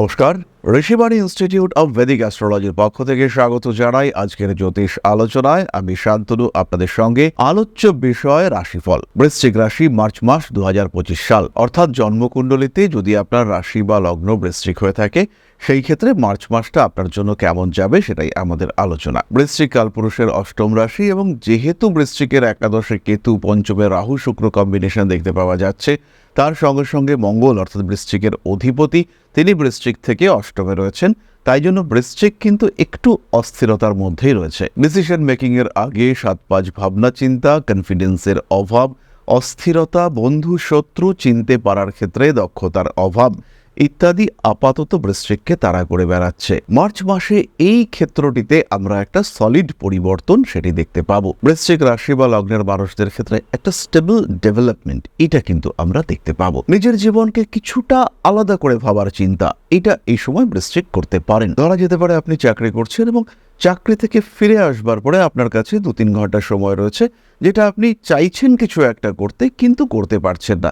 নমস্কার, Rishibani institute of Vedic অ্যাস্ট্রোলজির পক্ষ থেকে স্বাগত জানাই আজকের জ্যোতিষ আলোচনায়। আমি শান্তনু, আপনাদের সঙ্গে আলোচ্য বিষয় রাশিফল, বৃশ্চিক রাশি মার্চ মাস দুহাজার পঁচিশ সাল। অর্থাৎ জন্মকুণ্ডলিতে যদি আপনার রাশি বা লগ্ন বৃশ্চিক হয়ে থাকে, সেই ক্ষেত্রে মার্চ মাসটা আপনার জন্য কেমন যাবে সেটাই আমাদের আলোচনা। বৃশ্চিক কালপুরুষের অষ্টম রাশি এবং যেহেতু বৃশ্চিকের একাদশে কেতু, পঞ্চমে রাহু, শুক্র কম্বিনেশন দেখতে পাওয়া যাচ্ছে তার সঙ্গে সঙ্গে মঙ্গল, অর্থাৎ বৃশ্চিকের অধিপতি, তিনি বৃশ্চিক থেকে অষ্টমে রয়েছেন। তাই জন্য বৃশ্চিক কিন্তু একটু অস্থিরতার মধ্যেই রয়েছে। ডিসিশন মেকিংয়ের আগে সাত পাঁচ ভাবনা, চিন্তা কনফিডেন্সের অভাব, অস্থিরতা বন্ধু শত্রু চিনতে পারার ক্ষেত্রে দক্ষতার অভাব। ইত্যাদি আপাতত বৃশ্চিককে তাড়া করে বেড়াচ্ছে। মার্চ মাসে এই ক্ষেত্রটিতে আমরা একটা সলিড পরিবর্তন সেটি দেখতে পাবো। বৃশ্চিক রাশি বা লগ্নের মানুষদের ক্ষেত্রে একটা স্টেবল ডেভেলপমেন্ট এটা কিন্তু আমরা দেখতে পাবো। নিজের জীবনকে কিছুটা আলাদা করে ভাবার চিন্তা, এটা এই সময় বৃশ্চিক করতে পারেন। ধরা যেতে পারে আপনি চাকরি করছেন এবং চাকরি থেকে ফিরে আসবার পরে আপনার কাছে দু তিন ঘণ্টা সময় রয়েছে, যেটা আপনি চাইছেন কিছু একটা করতে কিন্তু করতে পারছেন না।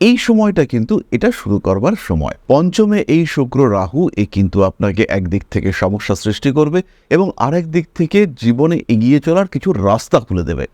এই সময়টা কিন্তু এটা শুরু করবার সময়। পঞ্চমে এই শুক্র রাহু এ কিন্তু আপনাকে একদিক থেকে সমস্যা সৃষ্টি করবে এবং আরেক দিক থেকে জীবনে এগিয়ে চলার কিছু রাস্তা খুলে দেবে।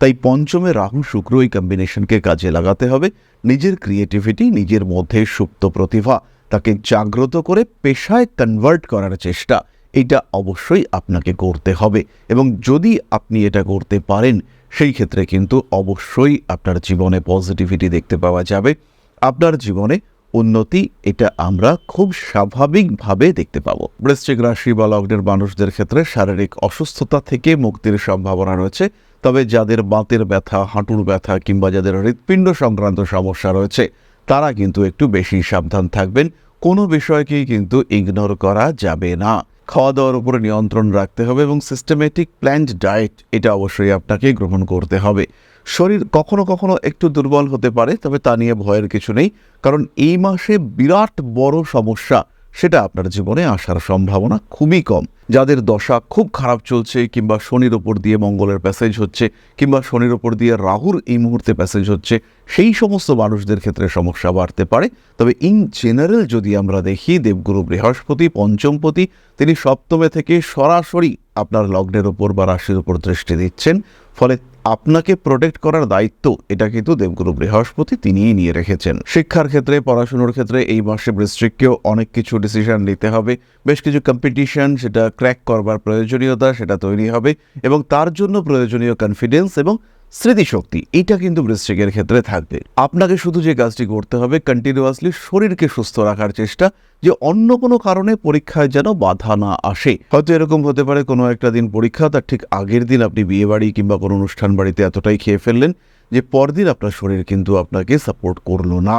তাই পঞ্চমে রাহু শুক্র এই কম্বিনেশনকে কাজে লাগাতে হবে। নিজের ক্রিয়েটিভিটি নিজের মধ্যে সুপ্ত প্রতিভা, তাকে জাগ্রত করে পেশায় কনভার্ট করার চেষ্টা, এটা অবশ্যই আপনাকে করতে হবে। এবং যদি আপনি এটা করতে পারেন সেই ক্ষেত্রে কিন্তু অবশ্যই আপনার জীবনে পজিটিভিটি দেখতে পাওয়া যাবে। আপনার জীবনে উন্নতি এটা আমরা খুব স্বাভাবিকভাবে দেখতে পাবো। বৃশ্চিক রাশি বা লগ্নের মানুষদের ক্ষেত্রে শারীরিক অসুস্থতা থেকে মুক্তির সম্ভাবনা রয়েছে। তবে যাদের বাতের ব্যথা, হাঁটুর ব্যথা কিংবা যাদের হৃৎপিণ্ড সংক্রান্ত সমস্যা রয়েছে, তারা কিন্তু একটু বেশি সাবধান থাকবেন। কোনো বিষয়কেই কিন্তু ইগনোর করা যাবে না। খাওয়া দাওয়ার উপরে নিয়ন্ত্রণ রাখতে হবে এবং সিস্টেমেটিক প্ল্যান্ড ডায়েট এটা অবশ্যই আপনাকে গ্রহণ করতে হবে। শরীর কখনো কখনো একটু দুর্বল হতে পারে, তবে তা নিয়ে ভয়ের কিছু নেই, কারণ এই মাসে বিরাট বড় সমস্যা। সেটা আপনার জীবনে আসার সম্ভাবনা খুবই কম। যাদের দশা খুব খারাপ চলছে কিংবা শনির ওপর দিয়ে মঙ্গলের প্যাসেজ হচ্ছে কিংবা শনির ওপর দিয়ে রাহুর এই মুহূর্তে প্যাসেজ হচ্ছে, সেই সমস্ত মানুষদের ক্ষেত্রে সমস্যা বাড়তে পারে। তবে ইন জেনারেল যদি আমরা দেখি, দেবগুরু বৃহস্পতি, পঞ্চমপতি, তিনি সপ্তমে থেকে সরাসরি আপনার লগ্নের ওপর বা রাশির উপর দৃষ্টি দিচ্ছেন। ফলে আপনাকে প্রোটেক্ট করার দায়িত্ব এটা কিন্তু দেবগুরু বৃহস্পতি তিনিই নিয়ে রেখেছেন। শিক্ষার ক্ষেত্রে, পড়াশুনোর ক্ষেত্রে এই মাসে বৃশ্চিককেও অনেক কিছু ডিসিশন নিতে হবে। বেশ কিছু কম্পিটিশন সেটা ক্র্যাক করবার প্রয়োজনীয়তা, সেটা তৈরি হবে এবং তার জন্য প্রয়োজনীয় কনফিডেন্স এবং স্মৃতিশক্তি, এটা কিন্তু বৃশ্চিকের ক্ষেত্রে থাকবে। আপনাকে শুধু যে কাজটি করতে হবে কন্টিনিউয়াসলি শরীরকে সুস্থ রাখার চেষ্টা, যে অন্য কোনো কারণে পরীক্ষায় যেন বাধা না আসে। হয়তো এরকম হতে পারে, কোনো একটা দিন পরীক্ষা, তার ঠিক আগের দিন আপনি বিয়ে বাড়ি কিংবা কোনো অনুষ্ঠান বাড়িতে এতটাই খেয়ে ফেললেন যে পরদিন আপনার শরীর কিন্তু আপনাকে সাপোর্ট করল না।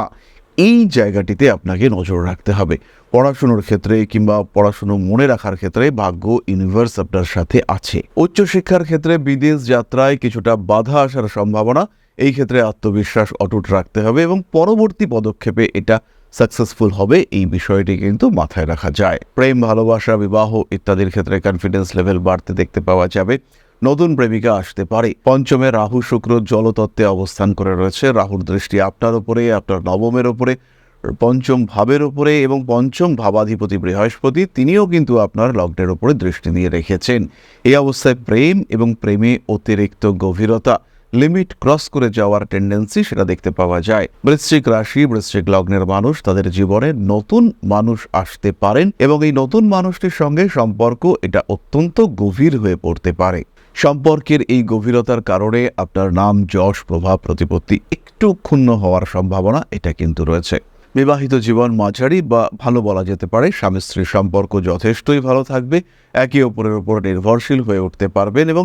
এই জায়গাটিতে আপনাকে নজর রাখতে হবে। পড়াশুনোর ক্ষেত্রে কিংবা পড়াশুনো মনে রাখার ক্ষেত্রে ভাগ্য ইউনিভার্স আপনার সাথে আছে। উচ্চশিক্ষার ক্ষেত্রে বিদেশ যাত্রায় কিছুটা বাধা আসার সম্ভাবনা, এই ক্ষেত্রে আত্মবিশ্বাস অটুট রাখতে হবে এবং পরবর্তী পদক্ষেপে এটা সাকসেসফুল হবে, এই বিষয়টি কিন্তু মাথায় রাখা যায়। প্রেম, ভালোবাসা, বিবাহ ইত্যাদির ক্ষেত্রে কনফিডেন্স লেভেল বাড়তে দেখতে পাওয়া যাবে। নতুন প্রেমিকা আসতে পারে। পঞ্চমে রাহু শুক্র জলতত্ত্বে অবস্থান করে রয়েছে। রাহুর দৃষ্টি আপনার উপরে, আপনার নবমের উপরে। পঞ্চম ভাবের উপরে এবং পঞ্চম ভাবাধিপতি বৃহস্পতি, তিনিও কিন্তু আপনার লগ্নের উপরে দৃষ্টি দিয়ে রেখেছেন। এই অবস্থায় প্রেম এবং প্রেমে অতিরিক্ত গভীরতা, লিমিট ক্রস করে যাওয়ার টেন্ডেন্সি সেটা দেখতে পাওয়া যায়। বৃশ্চিক রাশি, বৃশ্চিক লগ্নের মানুষ, তাদের জীবনে নতুন মানুষ আসতে পারেন এবং এই নতুন মানুষটির সঙ্গে সম্পর্ক এটা অত্যন্ত গভীর হয়ে পড়তে পারে। সম্পর্কের এই গভীরতার কারণে আপনার নাম, যশ, প্রভাব, প্রতিপত্তি একটু ক্ষুণ্ণ হওয়ার সম্ভাবনা এটা কিন্তু রয়েছে। বিবাহিত জীবন মাঝারি বা ভালো বলা যেতে পারে। স্বামী স্ত্রীর সম্পর্ক যথেষ্টই ভালো থাকবে। একে অপরের ওপর নির্ভরশীল হয়ে উঠতে পারবেন এবং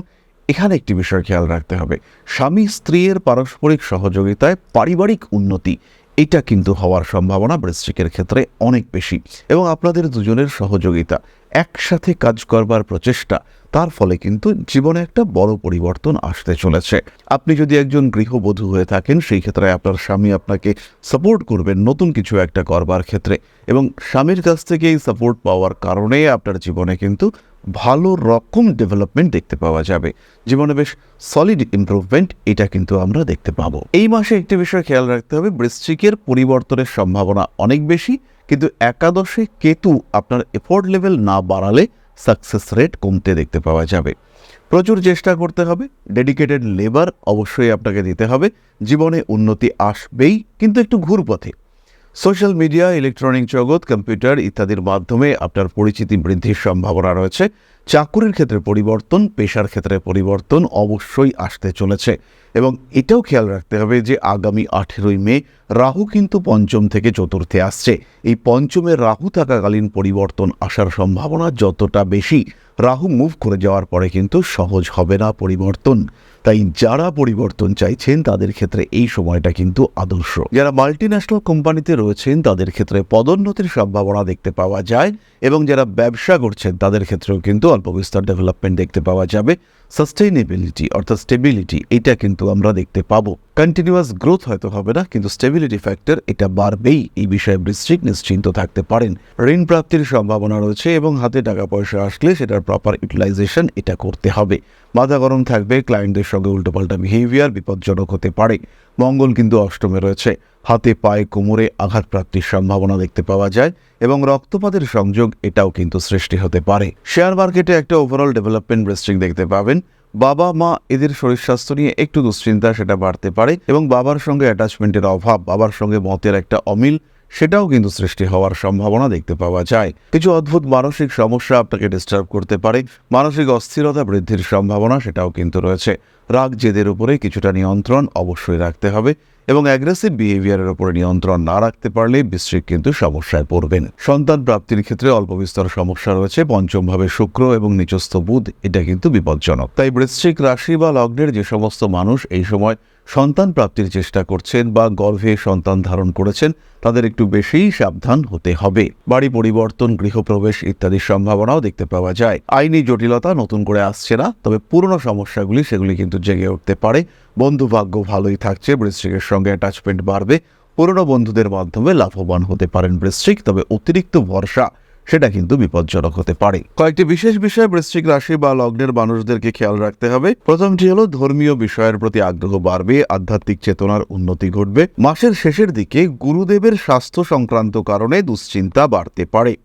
এখানে একটি বিষয় খেয়াল রাখতে হবে। স্বামী স্ত্রীর পারস্পরিক সহযোগিতায় পারিবারিক উন্নতি এটা কিন্তু হওয়ার সম্ভাবনা বৃশ্চিকের ক্ষেত্রে অনেক বেশি। এবং আপনাদের দুজনের সহযোগিতা, একসাথে কাজ করবার প্রচেষ্টা, তার ফলে কিন্তু জীবনে একটা বড় পরিবর্তন আসতে চলেছে। আপনি যদি একজন গৃহবধূ হয়ে থাকেন, সেই ক্ষেত্রে আপনার স্বামী আপনাকে সাপোর্ট করবেন নতুন কিছু একটা করবার ক্ষেত্রে। এবং স্বামীর কাছ থেকে এই সাপোর্ট পাওয়ার কারণে আপনার জীবনে কিন্তু ভালো রকম ডেভেলপমেন্ট দেখতে পাওয়া যাবে। জীবনে বেশ সলিড ইমপ্রুভমেন্ট এটা কিন্তু আমরা দেখতে পাবো। এই মাসে একটি বিষয় খেয়াল রাখতে হবে, বৃশ্চিকের পরিবর্তনের সম্ভাবনা অনেক বেশি, কিন্তু একাদশে কেতু আপনার এফোর্ট লেভেল না বাড়ালে সাকসেস রেট কমতে দেখতে পাওয়া যাবে। প্রচুর চেষ্টা করতে হবে ডেডিকেটেড লেবার অবশ্যই আপনাকে দিতে হবে, জীবনে উন্নতি আসবেই, কিন্তু একটু ঘুরপথে। সোশ্যাল মিডিয়া, ইলেকট্রনিক জগৎ, কম্পিউটার ইত্যাদির মাধ্যমে আপনার পরিচিতি বৃদ্ধির সম্ভাবনা রয়েছে। চাকুরির ক্ষেত্রে পরিবর্তন, পেশার ক্ষেত্রে পরিবর্তন অবশ্যই আসতে চলেছে এবং এটাও খেয়াল রাখতে হবে যে আগামী আঠেরোই মে রাহু কিন্তু পঞ্চম থেকে চতুর্থে আসছে। এই পঞ্চমে রাহু থাকাকালীন পরিবর্তন আসার সম্ভাবনা যতটা বেশি, রাহু মুভ করে যাওয়ার পরে কিন্তু সহজ হবে না পরিবর্তন। তাই যারা পরিবর্তন চাইছেন, তাদের ক্ষেত্রে এই সময়টা কিন্তু আদর্শ। যারা মাল্টি ন্যাশনাল কোম্পানিতে রয়েছেন, তাদের ক্ষেত্রে পদোন্নতির সম্ভাবনা দেখতে পাওয়া যায় এবং যারা ব্যবসা করছেন, তাদের ক্ষেত্রেও কিন্তু অল্প বিস্তর ডেভেলপমেন্ট দেখতে পাওয়া যাবে। সাস্টেইনেবিলিটি অর্থাৎ স্টেবিলিটি এটা কিন্তু আমরা দেখতে পাবো। কন্টিনিউয়াস গ্রোথ হয়তো হবে না, কিন্তু স্টেবিলিটি ফ্যাক্টর এটা বাড়বেই। এই বিষয়ে বৃশ্চিক নিশ্চিন্ত থাকতে পারেন। ঋণ প্রাপ্তির সম্ভাবনা রয়েছে এবং হাতে টাকা পয়সা আসলে সেটার প্রপার ইউটিলাইজেশন এটা করতে হবে। মাথা গরম থাকবে ক্লায়েন্টদের সঙ্গে উল্টোপাল্টা বিহেভিয়ার বিপজ্জনক হতে পারে। মঙ্গল কিন্তু অষ্টমে রয়েছে। হাতে পায়ে কোমরে আঘাত প্রাপ্তির সম্ভাবনা দেখতে পাওয়া যায় এবং রক্তপাতের সংযোগ এটাও কিন্তু সৃষ্টি হতে পারে। শেয়ার মার্কেটে একটা ওভারঅল ডেভেলপমেন্ট বৃষ্টিক দেখতে পাবেন। বাবা, মা এদের শরীর স্বাস্থ্য নিয়ে একটু দুশ্চিন্তা, সেটা বাড়তে পারে এবং বাবার সঙ্গে অ্যাটাচমেন্টের অভাব, বাবার সঙ্গে মতের একটা অমিল সেটাও কিন্তু সৃষ্টি হওয়ার সম্ভাবনা দেখতে পাওয়া যায়। কিছু অদ্ভুত মানসিক সমস্যা আপনাকে ডিস্টার্ব করতে পারে। মানসিক অস্থিরতা বৃদ্ধির সম্ভাবনা সেটাও কিন্তু রয়েছে। রাগ জেদের উপরে কিছুটা নিয়ন্ত্রণ অবশ্যই রাখতে হবে এবং অ্যাগ্রেসিভ বিহেভিয়ারের উপরে নিয়ন্ত্রণ না রাখতে পারলে বৃশ্চিক কিন্তু সমস্যায় পড়বেন। সন্তান প্রাপ্তির ক্ষেত্রে অল্প বিস্তর সমস্যা রয়েছে। পঞ্চমভাবে শুক্র এবং নিচস্থ বুধ, এটা কিন্তু বিপজ্জনক। তাই বৃশ্চিক রাশি বা লগ্নের যে সমস্ত মানুষ এই সময় সন্তান প্রাপ্তির চেষ্টা করছেন বা গর্ভে সন্তান ধারণ করেছেন, তাদের একটু বেশিই সাবধান হতে হবে। বাড়ি পরিবর্তন, গৃহপ্রবেশ ইত্যাদির সম্ভাবনাও দেখতে পাওয়া যায়। আইনি জটিলতা নতুন করে আসছে না, তবে পুরনো সমস্যাগুলি সেগুলি কিন্তু জেগে উঠতে পারে। বন্ধু ভাগ্য ভালোই থাকছে, বৃশ্চিকের সঙ্গে অ্যাটাচমেন্ট বাড়বে। পুরনো বন্ধুদের মাধ্যমে লাভবান হতে পারেন বৃশ্চিক, তবে অতিরিক্ত ভরসা সেটা কিন্তু বিপজ্জনক হতে পারে। কয়েকটি বিশেষ বিষয় বৃশ্চিক রাশি বা লগ্নের মানুষদেরকে খেয়াল রাখতে হবে। প্রথমটি হলো, ধর্মীয় বিষয়ের প্রতি আগ্রহ বাড়বে, আধ্যাত্মিক চেতনার উন্নতি ঘটবে। মাসের শেষের দিকে গুরুদেবের স্বাস্থ্য সংক্রান্ত কারণে দুশ্চিন্তা বাড়তে পারে।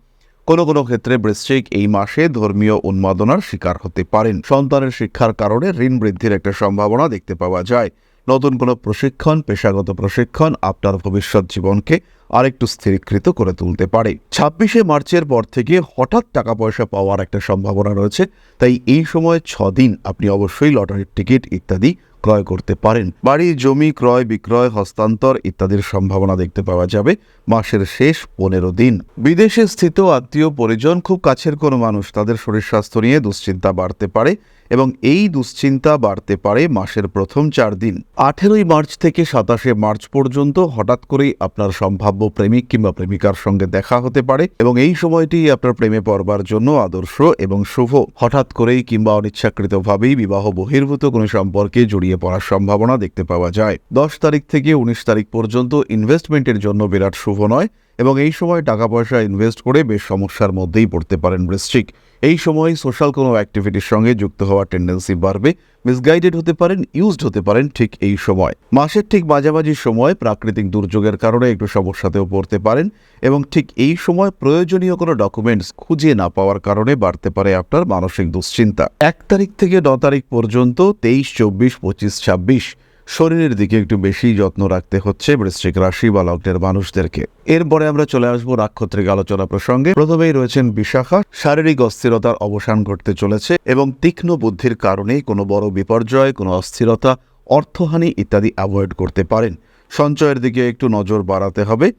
কোনো কোনো ক্ষেত্রে বৃশ্চিক এই মাসে ধর্মীয় উন্মাদনার শিকার হতে পারেন। সন্তানের শিক্ষার কারণে ঋণ বৃদ্ধির একটা সম্ভাবনা দেখতে পাওয়া যায়। নতুন কোনো প্রশিক্ষণ, পেশাগত প্রশিক্ষণ আপনার ভবিষ্যৎ জীবনকে আরেকটু স্থিরীকৃত করে তুলতে পারে। ছাব্বিশে মার্চের পর থেকে হঠাৎ টাকা পয়সা পাওয়ার একটা সম্ভাবনা রয়েছে, তাই এই সময় ছদিন আপনি অবশ্যই লটারির টিকিট ইত্যাদি ক্রয় করতে পারেন। বাড়ি, জমি, ক্রয়, বিক্রয়, হস্তান্তর ইত্যাদির সম্ভাবনা দেখতে পাওয়া যাবে মাসের শেষ পনেরো দিন। বিদেশে স্থিত আত্মীয়, পরিজন, খুব কাছের কোনো মানুষ তাদের শরীর স্বাস্থ্য নিয়ে দুশ্চিন্তা বাড়তে পারে। এবং এই দুশ্চিন্তা বাড়তে পারে মাসের প্রথম চার দিন। আঠেরোই মার্চ থেকে সাতাশে মার্চ পর্যন্ত হঠাৎ করেই আপনার সম্ভাব্য প্রেমিক কিংবা প্রেমিকার সঙ্গে দেখা হতে পারে এবং এই সময়টি আপনার প্রেমে পড়বার জন্য আদর্শ এবং শুভ। হঠাৎ করেই কিংবা অনিচ্ছাকৃতভাবেই বিবাহ বহির্ভূত কোনো সম্পর্কে জড়িয়ে পড়ার সম্ভাবনা দেখতে পাওয়া যায়। দশ তারিখ থেকে উনিশ তারিখ পর্যন্ত ইনভেস্টমেন্টের জন্য বিরাট শুভ নয়। এবং এই সময় টাকা পয়সা ইনভেস্ট করে বেশ সমস্যার মধ্যেই পড়তে পারেন বৃশ্চিক। এই সময় সোশ্যাল কোনো অ্যাক্টিভিটির সঙ্গে যুক্ত হওয়ার টেন্ডেন্সি বাড়বে মিসগাইডেড হতে পারেন ইউজড হতে পারেন ঠিক এই সময়। মাসের ঠিক মাঝামাঝি সময় প্রাকৃতিক দুর্যোগের কারণে একটু সমস্যাতেও পড়তে পারেন এবং ঠিক এই সময় প্রয়োজনীয় কোনো ডকুমেন্টস খুঁজে না পাওয়ার কারণে বাড়তে পারে আপনার মানসিক দুশ্চিন্তা। এক তারিখ থেকে ন তারিখ পর্যন্ত তেইশ, চব্বিশ, পঁচিশ, ছাব্বিশ শরীরের দিকে একটু বেশি যত্ন রাখতে হচ্ছে বৃশ্চিক রাশি বা লগ্নের মানুষদেরকে। এরপরে আমরা চলে আসব নাক্ষত্রিক আলোচনা প্রসঙ্গে। প্রথমেই রয়েছেন বিশাখা, শারীরিক অস্থিরতার অবসান ঘটতে চলেছে এবং তীক্ষ্ণ বুদ্ধির কারণে কোনো বড় বিপর্যয়, কোনো অস্থিরতা, অর্থহানি ইত্যাদি অ্যাভয়েড করতে পারেন। সঞ্চয়ের দিকে একটু নজর বাড়াতে হবে।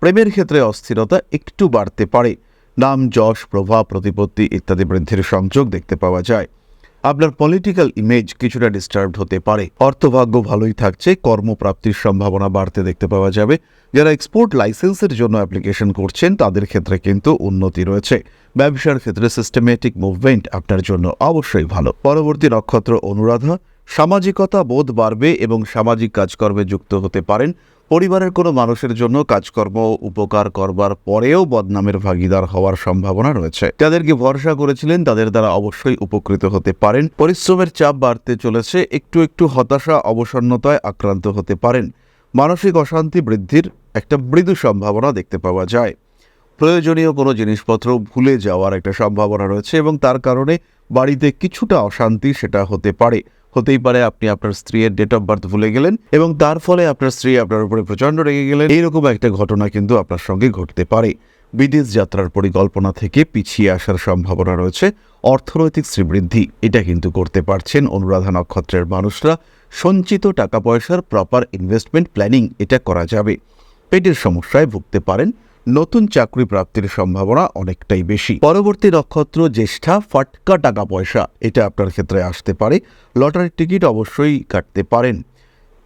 প্রেমের ক্ষেত্রে অস্থিরতা একটু বাড়তে পারে। নাম, যশ, প্রভাব, প্রতিপত্তি ইত্যাদি বৃদ্ধির সংযোগ দেখতে পাওয়া যায়। আপনার পলিটিক্যাল ইমেজ কিছুটা ডিস্টার্বড হতে পারে। অর্থভাগ্য ভালোই থাকছে, কর্মপ্রাপ্তির সম্ভাবনা বাড়তে দেখতে পাওয়া যাবে। যারা এক্সপোর্ট লাইসেন্সের জন্য অ্যাপ্লিকেশন করছেন, তাদের ক্ষেত্রে কিন্তু উন্নতি রয়েছে। ব্যবসার ক্ষেত্রে সিস্টেমেটিক মুভমেন্ট আপনার জন্য অবশ্যই ভালো। পরবর্তী নক্ষত্র অনুরাধা, সামাজিকতা বোধ বাড়বে এবং সামাজিক কাজকর্মে যুক্ত হতে পারেন। পরিবারের কোনো মানুষের জন্য কাজকর্ম উপকার করবার পরেও বদনামের ভাগিদার হওয়ার সম্ভাবনা রয়েছে। যাদেরকে ভরসা করেছিলেন তাদের দ্বারা অবশ্যই উপকৃত হতে পারেন। পরিশ্রমের চাপ বাড়তে চলেছে, একটু একটু হতাশা, অবসন্নতায় আক্রান্ত হতে পারেন। মানসিক অশান্তি বৃদ্ধির একটা মৃদু সম্ভাবনা দেখতে পাওয়া যায়। প্রয়োজনীয় কোনো জিনিসপত্র ভুলে যাওয়ার একটা সম্ভাবনা রয়েছে এবং তার কারণে বাড়িতে কিছুটা অশান্তি সেটা হতে পারে। হতেই পারে আপনি আপনার স্ত্রীর ডেট অফ বার্থ ভুলে গেলেন এবং তার ফলে আপনার স্ত্রী আপনার উপরে প্রচণ্ড রেগে গেলেন। এইরকম একটা ঘটনা কিন্তু আপনার সঙ্গে ঘটতে পারে। বিদেশ যাত্রার পরিকল্পনা থেকে পিছিয়ে আসার সম্ভাবনা রয়েছে। অর্থনৈতিক শ্রীবৃদ্ধি, এটা কিন্তু করতে পারছেন অনুরাধা নক্ষত্রের মানুষরা। সঞ্চিত টাকা পয়সার প্রপার ইনভেস্টমেন্ট প্ল্যানিং এটা করা যাবে। পেটের সমস্যায় ভুগতে পারেন। নতুন চাকরি প্রাপ্তির সম্ভাবনা অনেকটাই বেশি। পরবর্তী নক্ষত্র জ্যেষ্ঠা, ফাটকা টাকা পয়সা। এটা আপনার ক্ষেত্রে আসতে পারে। লটারির টিকিট অবশ্যই কাটতে পারেন।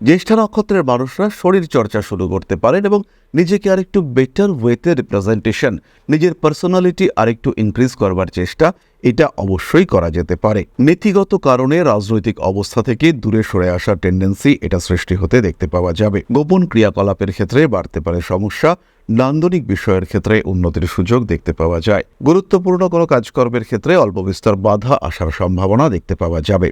জ্যেষ্ঠা নক্ষত্রের মানুষরা শরীর চর্চা শুরু করতে পারেন এবং নিজেকে আরেকটু বেটার ওয়েতে রিপ্রেজেন্টেশন নিজের পার্সোনালিটি আরেকটু ইনক্রিজ করবার চেষ্টা, এটা অবশ্যই করা যেতে পারে। নীতিগত কারণে রাজনৈতিক অবস্থা থেকে দূরে সরে আসার টেন্ডেন্সি এটা সৃষ্টি হতে দেখতে পাওয়া যাবে। গোপন ক্রিয়াকলাপের ক্ষেত্রে বাড়তে পারে সমস্যা, নান্দনিক বিষয়ের ক্ষেত্রে উন্নতির সুযোগ দেখতে পাওয়া যায়। গুরুত্বপূর্ণ কোনো কাজকর্মের ক্ষেত্রে অল্প বিস্তর বাধা আসার সম্ভাবনা দেখতে পাওয়া যাবে।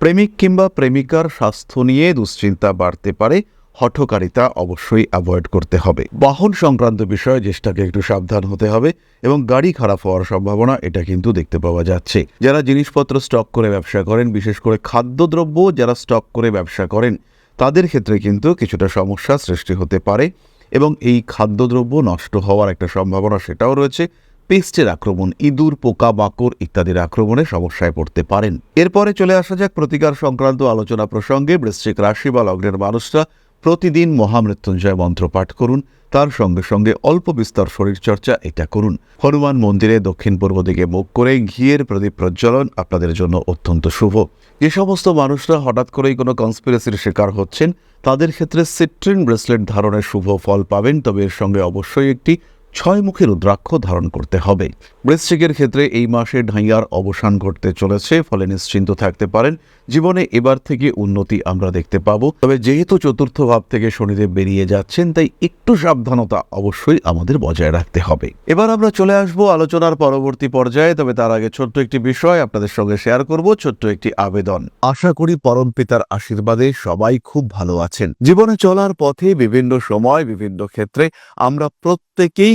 প্রেমিক কিংবা প্রেমিকার স্বাস্থ্য নিয়ে দুশ্চিন্তা বাড়তে পারে, হঠকারিতা অবশ্যই অ্যাভয়েড করতে হবে। বাহন সংক্রান্ত বিষয়ে জ্যেষ্ঠাকে একটু সাবধান হতে হবে এবং গাড়ি খারাপ হওয়ার সম্ভাবনা এটা কিন্তু দেখতে পাওয়া যাচ্ছে। যারা জিনিসপত্র স্টক করে ব্যবসা করেন, বিশেষ করে খাদ্যদ্রব্য যারা স্টক করে ব্যবসা করেন, তাদের ক্ষেত্রে কিন্তু কিছুটা সমস্যা সৃষ্টি হতে পারে এবং এই খাদ্যদ্রব্য নষ্ট হওয়ার একটা সম্ভাবনা সেটাও রয়েছে। পেস্টের আক্রমণ, ইঁদুর পোকা মাকড় ইত্যাদির আক্রমণে সমস্যায় পড়তে পারেন। এরপরে চলে আসা যাক প্রতিকার সংক্রান্ত আলোচনা প্রসঙ্গে বৃশ্চিক রাশি বা লগ্নের মানুষরা প্রতিদিন মহামৃত্যুঞ্জয় মন্ত্র পাঠ করুন। তার সঙ্গে সঙ্গে অল্প বিস্তর শরীরচর্চা এটা করুন। হনুমান মন্দিরে দক্ষিণ পূর্ব দিকে মুখ করে ঘিয়ের প্রদীপ প্রজ্বলন আপনাদের জন্য অত্যন্ত শুভ। যে সমস্ত মানুষরা হঠাৎ করেই কোনো কনস্পিরেসির শিকার হচ্ছেন, তাদের ক্ষেত্রে সিট্রিন ব্রেসলেট ধারণের শুভ ফল পাবেন, তবে এর সঙ্গে অবশ্যই একটি ছয় মুখী রুদ্রাক্ষ ধারণ করতে হবে। বৃশ্চিকের ক্ষেত্রে এই মাসে ঢাইয়ার অবসান ঘটতে চলেছে, ফলে নিশ্চিন্ত থাকতে পারেন। জীবনে এবার থেকে উন্নতি আমরা দেখতে পাবো। তবে যেহেতু চতুর্থ ভাব থেকে শনিদেব বেরিয়ে যাচ্ছেন, তাই একটু সাবধানতা অবশ্যই আমাদের বজায় রাখতে হবে। এবার আমরা চলে আসব আলোচনার পরবর্তী পর্যায়ে, তবে তার আগে ছোট্ট একটি বিষয় আপনাদের সঙ্গে শেয়ার করব, ছোট্ট একটি আবেদন। আশা করি পরম পিতার আশীর্বাদে সবাই খুব ভালো আছেন। জীবনে চলার পথে বিভিন্ন সময়, বিভিন্ন ক্ষেত্রে আমরা প্রত্যেকেই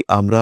আমরা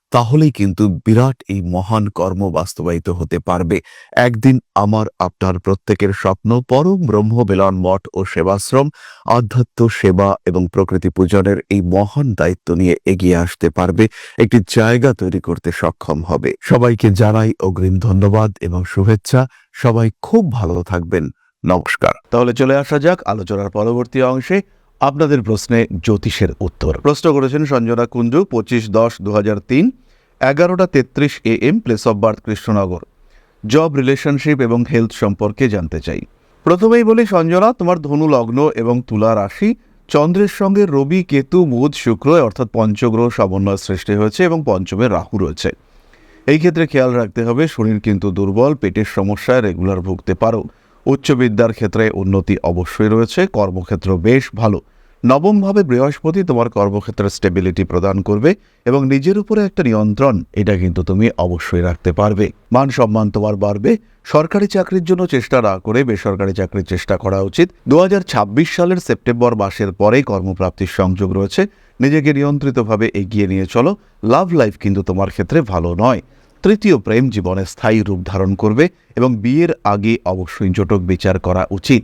তাহলেই কিন্তু বিরাট এই মহান কর্ম বাস্তবায়িত হতে পারবে। একদিন আমার, আপনার প্রত্যেকের স্বপ্ন, পরম ব্রহ্ম বেলন মঠ ও সেবাশ্রম, আধ্যাত্ম সেবা এবং প্রকৃতি পূজনের এই মহান দায়িত্ব নিয়ে এগিয়ে আসতে পারবে। একটি জায়গা তৈরি করতে সক্ষম হবে। সবাইকে জানাই অগ্রিম ধন্যবাদ এবং শুভেচ্ছা। সবাই খুব ভালো থাকবেন। নমস্কার। তাহলে চলে আসা যাক আলোচনার পরবর্তী অংশে আপনাদের প্রশ্নে জ্যোতিষের উত্তর। প্রশ্ন করেছেন সঞ্জনা কুঞ্জু, পঁচিশ দশ দু এগারোটা তেত্রিশ A M place of birth Krishnanagar. Job relationship এবং হেলথ সম্পর্কে জানতে চাই। প্রথমেই বলি, সঞ্জনা, তোমার ধনু লগ্ন এবং তুলা রাশি। চন্দ্রের সঙ্গে রবি, কেতু, বুধ, শুক্র, অর্থাৎ পঞ্চগ্রহ সমন্বয় সৃষ্টি হয়েছে এবং পঞ্চমে রাহু রয়েছে। এই ক্ষেত্রে খেয়াল রাখতে হবে, শরীর কিন্তু দুর্বল, পেটের সমস্যায় রেগুলার ভুগতে পারো। উচ্চ বিদ্যার ক্ষেত্রে উন্নতি অবশ্যই রয়েছে, কর্মক্ষেত্র বেশ ভালো। নবমভাবে বৃহস্পতি তোমার কর্মক্ষেত্রে স্টেবিলিটি প্রদান করবে এবং নিজের উপরে একটা নিয়ন্ত্রণ, এটা কিন্তু তুমি অবশ্যই রাখতে পারবে। মান সম্মান তোমার বাড়বে। সরকারি চাকরির জন্য চেষ্টা না করে বেসরকারি চাকরির চেষ্টা করা উচিত। দু হাজার ছাব্বিশ সালের সেপ্টেম্বর মাসের পরেই কর্মপ্রাপ্তির সংযোগ রয়েছে। নিজেকে নিয়ন্ত্রিতভাবে এগিয়ে নিয়ে চলো। লাভ লাইফ কিন্তু তোমার ক্ষেত্রে ভালো নয়। তৃতীয় প্রেম জীবনে স্থায়ী রূপ ধারণ করবে এবং বিয়ের আগে অবশ্যই জটক বিচার করা উচিত।